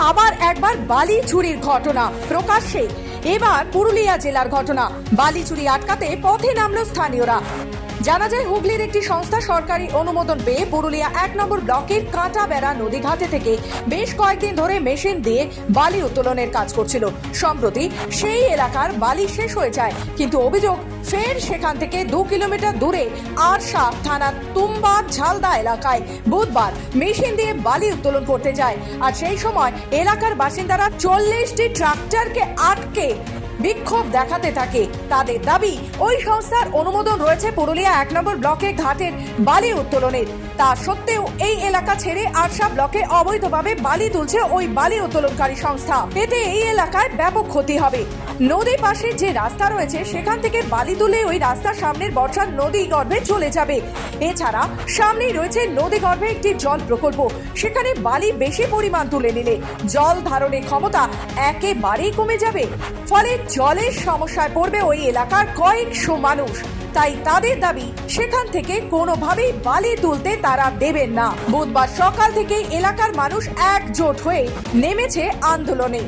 আবার একবার বালি চুরির ঘটনা প্রকাশ্যে। এবার পুরুলিয়া জেলার ঘটনা। বালি চুরি আটকাতে পথে নামলো স্থানীয়রা। জানা যায়, হুগলির একটি সংস্থা সরকারি অনুমোদন পেয়ে পুরুলিয়া এক নম্বর ব্লকের কাঁটাবেড়া নদীঘাটে থেকে বেশ কয়েকদিন ধরে মেশিন দিয়ে বালি উত্তোলনের কাজ করছিল। সম্প্রতি সেই এলাকার বালি শেষ হয়ে যায়, কিন্তু অভিযোগ ফের সেখান থেকে দু কিলোমিটার দূরে আরশা থানা তুম্বা ঝালদা এলাকায় বুধবার মেশিন দিয়ে বালি উত্তোলন করতে যায়। আর সেই সময় এলাকার বাসিন্দারা চল্লিশটি ট্রাক্টরকে আটকে বিক্ষোভ দেখাতে থাকে। তাদের দাবি, ওই সংস্থার অনুমোদন রয়েছে পুরুলিয়া এক নম্বর ব্লকে ঘাটের বালি উত্তোলনের। তা সত্ত্বেও এই এলাকা ছেড়ে আরশা ব্লকে অবৈধভাবে বালি তুলছে ওই বালি উত্তোলনকারী সংস্থা। এতে এই এলাকায় ব্যাপক ক্ষতি হবে। নদী পাশে যে রাস্তা রয়েছে, সেখান থেকে বালি তুলে ওই রাস্তার সামনের বর্ষার নদী গর্ভে চলে যাবে। এছাড়া সামনেই রয়েছে নদী গর্ভে একটি জল প্রকল্প। সেখানে বালি বেশি পরিমাণ তুলে নিলে জল ধারণের ক্ষমতা একেবারেই কমে যাবে। ফলে জলের সমস্যায় পড়বে ওই এলাকার কয়েকশো মানুষ। তাই তাদের দাবি সেখান থেকে কোনোভাবেই বালি তুলতে তারা দেবেন না। বুধবার সকাল থেকে এলাকার মানুষ একজোট হয়ে নেমেছে আন্দোলনে।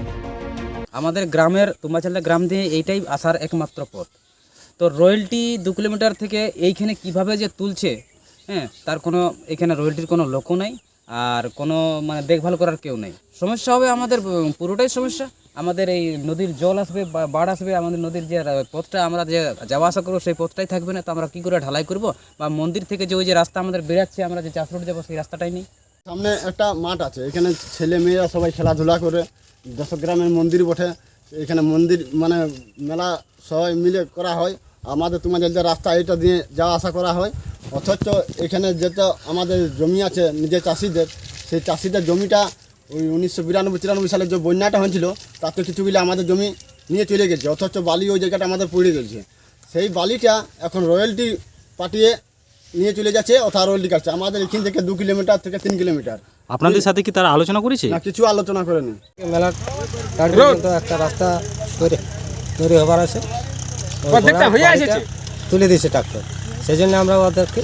আমাদের গ্রামের তুম্বাচাল্লা গ্রাম দিয়ে এইটাই আসার একমাত্র পথ। তো রয়্যালটি দু কিলোমিটার থেকে এইখানে কীভাবে যে তুলছে হ্যাঁ তার কোনো, এখানে রয়্যালটির কোনো লোকও নেই। আর কোনো মানে দেখভাল করার কেউ নেই। সমস্যা হবে আমাদের পুরোটাই সমস্যা। আমাদের এই নদীর জল আসবে বাড় আসবে, আমাদের নদীর যে পথটা আমরা যে যাওয়া আসা করব, সেই পথটাই থাকবে না। তো আমরা কী করে ঢালাই করব? বা মন্দির থেকে যে ওই যে রাস্তা আমাদের বেরাচ্ছে আমরা যে চাষ রোড যাব, সেই রাস্তাটাই নেই। সামনে একটা মাঠ আছে, এখানে ছেলে মেয়েরা সবাই খেলাধুলা করে দশক গ্রামের মন্দির বটে। এখানে মন্দির মানে মেলা সবাই মিলে করা হয়। আমাদের তোমাদের যে রাস্তা, এটা দিয়ে যাওয়া আসা করা হয়। অথচ এখানে যেটা আমাদের জমি আছে নিজের চাষিদের সেই চাষিদের জমিটা ওই উনিশশো বিরানব্বই তিরানব্বই সালে যে বন্যাটা হয়েছিল তাতে কিছুগুলো আমাদের জমি নিয়ে চলে গেছে অথচ বালি ওই জায়গাটা আমাদের পড়ে গেছে। সেই বালিটা এখন রয়্যালটি পাঠিয়ে নিয়ে চলে যাচ্ছে অথবা রয়্যালটি কাটছে আমাদের এখান থেকে দু কিলোমিটার থেকে তিন কিলোমিটার। আপনাদের সাথে কি তারা আলোচনা করেছে? না কিছু আলোচনা করেনি। মেলা একটা রাস্তা তৈরি তৈরি হবার আছে। তুলে দিয়েছে ট্রাক্টর। সেই জন্য আমরা ওদেরকে